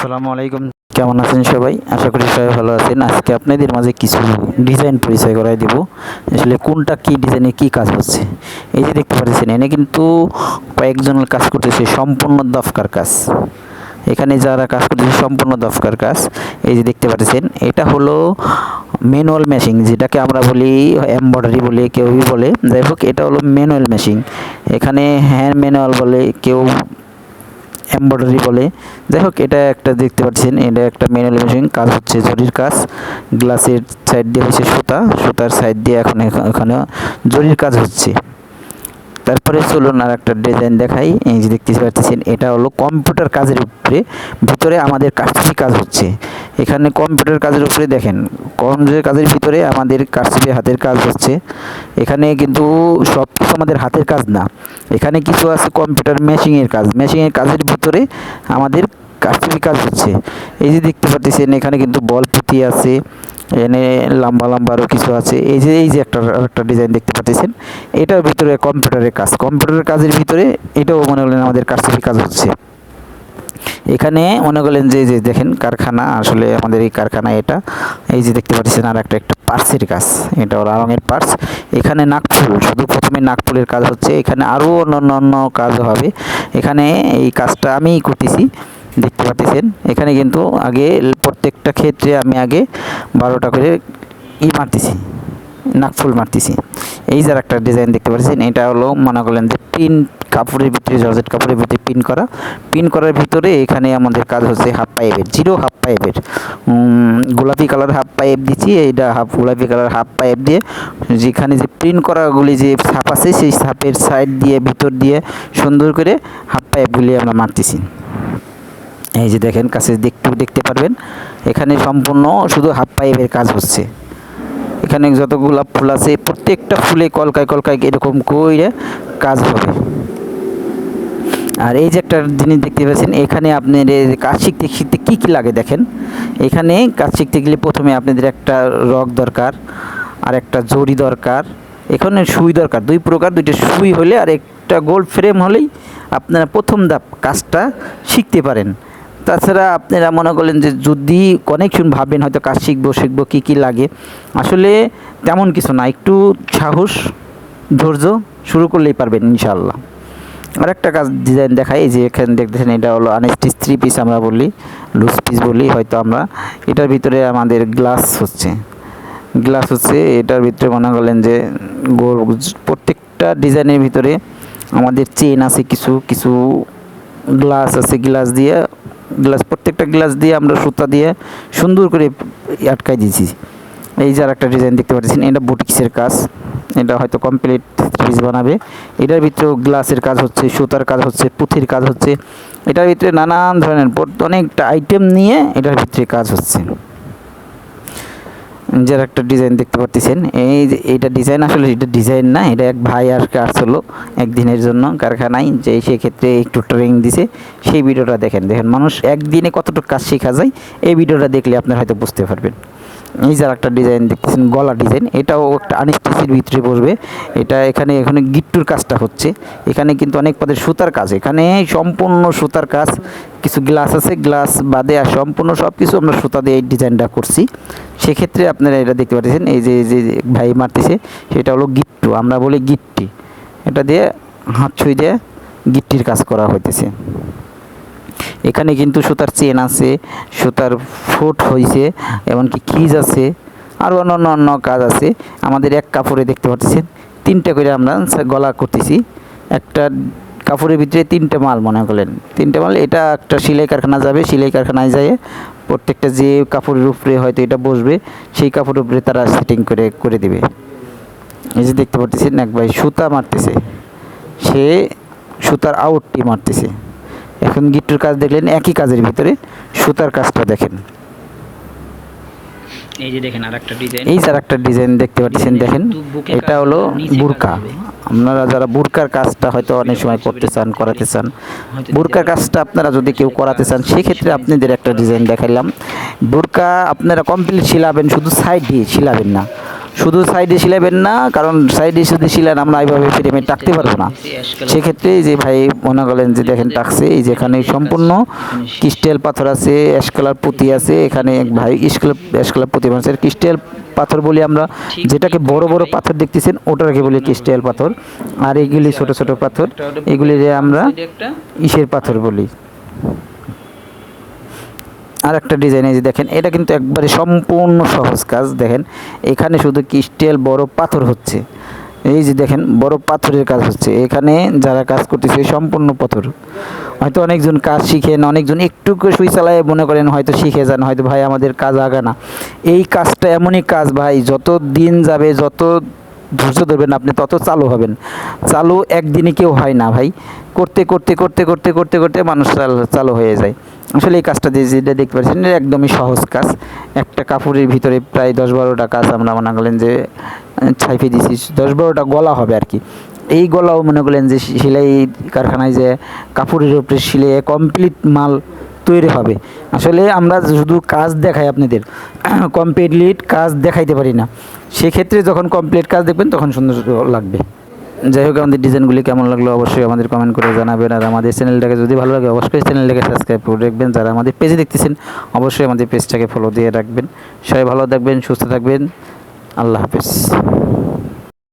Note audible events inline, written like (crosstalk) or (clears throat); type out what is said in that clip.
আসসালামু আলাইকুম। কেমন আছেন সবাই? আশা করি সবাই ভালো আছেন। আজকে আপনাদের মাঝে কিছু ডিজাইন পরিচয় করাই দেব। আসলে কোনটা কি ডিজাইনে কি কাজ হচ্ছে? এই যে দেখতে পাচ্ছেন, এনে কিন্তু কয়েকজনের কাজ করতেছে, সম্পূর্ণ দফকার কাজ। এখানে যারা কাজ করতেছে, সম্পূর্ণ দফকার কাজ। এই যে দেখতে পাচ্ছেন, এটা হলো ম্যানুয়াল মেশিন যেটাকে আমরা বলি এমব্রয়ডারি বলে, কেউই বলে। যাই হোক, এটা হলো ম্যানুয়াল মেশিন এখানে হ্যান্ড ম্যানুয়াল বলে কেউ এমব্রয়ডারি বলে। যাই হোক, এটা একটা দেখতে পাচ্ছেন, এটা একটা ম্যানুয়াল মেশিন কাজ হচ্ছে জরির কাজ। গ্লাসের সাইড দিয়ে হচ্ছে সুতা, সুতার সাইড দিয়ে এখন এখা- এখানে জরির কাজ হচ্ছে। তারপরে চলুন আর একটা ডিজাইন দেখাই। এই যে দেখতে পাচ্ছেন এটা হলো কম্পিউটার কাজের উপরে, ভিতরে আমাদের কারচুপি কাজ হচ্ছে। এখানে কম্পিউটার কাজের উপরে দেখেন কম্পিউটার কাজের ভিতরে আমাদের কারচুপি হাতের কাজ হচ্ছে। এখানে কিন্তু সব কিছু আমাদের হাতের কাজ না। এখানে কিছু আছে কম্পিউটার মেশিনের কাজ। মেশিনের কাজের ভিতরে আমাদের কারচুপি কাজ হচ্ছে। এই যে দেখতে পাচ্ছেন এখানে কিন্তু বল পুঁতি আছে। এনে লম্বা লম্বা আরও কিছু আছে। এই যে এই যে একটা একটা ডিজাইন দেখতে পাচ্ছেন এটার ভিতরে কম্পিউটারের কাজ। কম্পিউটারের কাজের ভিতরে এটাও মনে করলেন আমাদের কারচুপি কাজ হচ্ছে। এখানে মনে করলেন যে যে দেখেন কারখানা, আসলে আমাদের এই কারখানা এটা। এই যে দেখতে পাচ্ছেন আর একটা একটা পার্সের কাজ। এটা ওরা রঙের পার্স। এখানে নাকফুল, শুধু প্রথমে নাকফুলের কাজ হচ্ছে। এখানে আরও অন্য অন্য কাজ হবে। এখানে এই কাজটা আমিই করতেছি। দেখতে পাচ্ছেন এখানে কিন্তু আগে প্রত্যেকটা ক্ষেত্রে আমি আগে বারোটা করে ই মারতেছি নাকফুল মারতেছি। এই যার একটা ডিজাইন দেখতে পাচ্ছেন এটা হলো মনে করলেন যে পিন কাপড়ের ভিতরে, জর্জেট কাপড়ের ভিতরে পিন করা। পিন করার ভিতরে এখানে আমাদের কাজ হচ্ছে হাফ পাইপের জিরো হাফ পাইপের গোলাপি কালার হাফ পাইপ দিচ্ছি, এইটা হাফ গোলাপি কালার হাফ পাইপ দিয়ে যেখানে যে প্রিন্ট করাগুলি যে সাপ আছে, সেই সাপের সাইড দিয়ে, ভিতর দিয়ে সুন্দর করে হাফ পাইপগুলি আমরা মারতেছি। এই যে দেখেন, কাছে একটু দেখতে পারবেন। এখানে সম্পূর্ণ শুধু হাফ পাইপের কাজ হচ্ছে। এখানে যত গোলাপ ফুল আছে, প্রত্যেকটা ফুলে কলকায় কলকায় এরকম করে কাজ হবে। আর এই যে একটা জিনিস দেখতে পাচ্ছেন, এখানে আপনার এই কাজ শিখতে শিখতে কী কী লাগে দেখেন? এখানে কাজ শিখতে গেলে প্রথমে আপনাদের একটা রক দরকার, আর একটা জড়ি দরকার, এখানে সুই দরকার। দুই প্রকার, দুইটা সুই হলে আর একটা গোল্ড ফ্রেম হলেই আপনারা প্রথম ধাপ কাজটা শিখতে পারেন। তাছাড়া আপনারা মনে করলেন যে যদি অনেকক্ষণ ভাবেন হয়তো কাজ শিখব শিখব, কী কী লাগে? আসলে তেমন কিছু না, একটু সাহস, ধৈর্য শুরু করলেই পারবেন ইনশাল্লাহ আর একটা কাজ ডিজাইন দেখাই যে এখানে দেখতেছেন, এটা হলো আনস্টিচ থ্রি পিস আমরা বলি লুজ পিস বলি হয়তো আমরা। এটার ভিতরে আমাদের গ্লাস হচ্ছে। গ্লাস হচ্ছে, এটার ভিতরে মনে করলেন যে প্রত্যেকটা ডিজাইনের ভিতরে আমাদের চেন আছে কিছু কিছু গ্লাস আছে গ্লাস দিয়ে গ্লাস, প্রত্যেকটা গ্লাস দিয়ে আমরা সুতা দিয়ে সুন্দর করে আটকাই দিয়েছি। এই যে আর একটা ডিজাইন দেখতে পাচ্ছেন, এটা বুটিক্সের কাজ। এটা হয়তো কমপ্লিট পিস বানাবে। এটার ভিতরেও গ্লাসের কাজ হচ্ছে, সুতার কাজ হচ্ছে, পুঁথির কাজ হচ্ছে। এটার ভিতরে নানান ধরনের, অনেকটা আইটেম নিয়ে এটার ভিতরে কাজ হচ্ছে। যার একটা ডিজাইন দেখতে পাচ্ছেন এই যে এইটা ডিজাইন আসলে এটা ডিজাইন না, এটা এক ভাই আর কাজ হলো একদিনের জন্য কারখানায়, যে সেক্ষেত্রে একটু ট্রেনিং দিছে। সেই ভিডিওটা দেখেন। দেখেন, মানুষ একদিনে কতটুকু কাজ শেখা যায়, এই ভিডিওটা দেখলে আপনার হয়তো বুঝতে পারবেন। এই একটা ডিজাইন দেখতেছেন, গলা ডিজাইন এটাও একটা আনস্টিচের ভিতরে পড়বে এটা এখানে এখানে গিট্টুর কাজটা হচ্ছে। এখানে কিন্তু অনেক পদের সুতার কাজ। এখানে সম্পূর্ণ সুতার কাজ, কিছু গ্লাস আছে গ্লাস বাদে আর সম্পূর্ণ সব কিছু আমরা সুতা দিয়ে এই ডিজাইনটা করছি। সেক্ষেত্রে আপনারা এটা দেখতে পাচ্ছেন, এই যে যে ভাই মারতেছে, সেটা হলো গিট্টু। আমরা বলি গিট্টি। এটা দিয়ে হাত ছুঁই দিয়ে গিট্টির কাজ করা হইতেছে। এখানে কিন্তু সুতার চেন আছে, সুতার ফুট হয়েছে এমনকি খিজ আছে, আর অন্য অন্য কাজ আছে। আমাদের এক কাপড়ে দেখতে পাচ্ছেন, তিনটা করে আমরা গলা করতেছি। একটা কাপড়ের ভিতরে তিনটে মাল মনে করলেন তিনটে মাল, এটা একটা সেলাই কারখানা যাবে, সেলাই কারখানায় যায় প্রত্যেকটা যে কাপড়ের উপরে হয়তো এটা বসবে, সেই কাপড়ের উপরে তারা সেটিং করে করে দেবে। এই যে দেখতে পাচ্ছেন, এক ভাই সুতা মারতেছে। সে সুতার আউটটি মারতেছে। এখন গিট্টুর কাজ দেখলেন একই কাজের ভিতরে সুতার কাজটা দেখেন। এই যে দেখেন আর একটা ডিজাইন। এই যার একটা ডিজাইন দেখতে পাচ্ছেন দেখেন এটা হলো বুরকা। আপনারা যারা বুরকার কাজটা হয়তো অনেক সময় করতে চান করাতে চান বুরকার কাজটা আপনারা যদি কেউ করাতে চান সেক্ষেত্রে আপনাদের একটা ডিজাইন দেখাইলাম। বুরকা আপনারা কমপ্লিট ছিলাবেন শুধু সাইড দিয়ে ছিলাবেন না। শুধু সাইডে সিলাবেন না, কারণ সাইডে শুধু সিলান আমরা এইভাবে ফ্রেমে টাকতে পারব না। সেক্ষেত্রে যে ভাই মনে করেন যে দেখেন টাকছে, এই যে এখানে সম্পূর্ণ ক্রিস্টাল পাথর আছে অ্যাশ পুঁতি আছে, এখানে এক ভাই স্কেল অ্যাশ পুঁতি মাছের ক্রিস্টাল পাথর বলি আমরা, যেটাকে বড় বড় পাথর দেখতেছেন, ওটাকে বলি ক্রিস্টাল পাথর। আর এগুলি ছোট ছোট পাথর এগুলি আমরা ইসের পাথর বলি। আর একটা ডিজাইন এই যে দেখেন, এটা কিন্তু একবারে সম্পূর্ণ সহজ কাজ, দেখেন। এখানে শুধু ক্রিস্টাল বড় পাথর হচ্ছে? এই যে দেখেন, বড় পাথরের কাজ হচ্ছে। এখানে যারা কাজ করতেছে সম্পূর্ণ পাথর। হয়তো অনেকজন কাজ শিখেন, অনেকজন একটু করে সুই চালায় মনে করেন, হয়তো শিখে যান, হয়তো ভাই আমাদের কাজ আগা না এই কাজটা এমনই কাজ, ভাই, যত দিন যাবে, যত ধৈর্য ধরবেন আপনি, তত চালু হবেন। চালু একদিনে কেউ হয় না, ভাই। করতে করতে করতে করতে করতে করতে মানুষ চালু হয়ে যায়। আসলে এই কাজটা যে যেটা দেখতে পাচ্ছেন, এটা একদমই সহজ কাজ। একটা কাপড়ের ভিতরে প্রায় দশ বারোটা কাজ আমরা মনে করলেন যে ছাইপে দিছি। দশ বারোটা গলা হবে আর কি। এই গলাও মনে করলেন যে সেলাই কারখানায় যে কাপড়ের উপরে সিলে কমপ্লিট মাল তৈরি হবে। আসলে আমরা শুধু কাজ দেখাই আপনাদের। (clears throat) কমপ্লিট কাজ দেখাইতে পারি না। সেক্ষেত্রে যখন কমপ্লিট কাজ দেখবেন, তখন সুন্দর লাগবে। যাই হোক, আমাদের ডিজাইনগুলি কেমন লাগল অবশ্যই আমাদের কমেন্ট করে জানাবেন। আর আমাদের চ্যানেলটাকে যদি ভালো লাগে, অবশ্যই চ্যানেলটাকে সাবস্ক্রাইব করে রাখবেন। যারা আমাদের পেজে দেখতেছেন, অবশ্যই আমাদের পেজটাকে ফলো দিয়ে রাখবেন। সবাই ভালো থাকবেন, সুস্থ থাকবেন। আল্লাহ হাফেজ।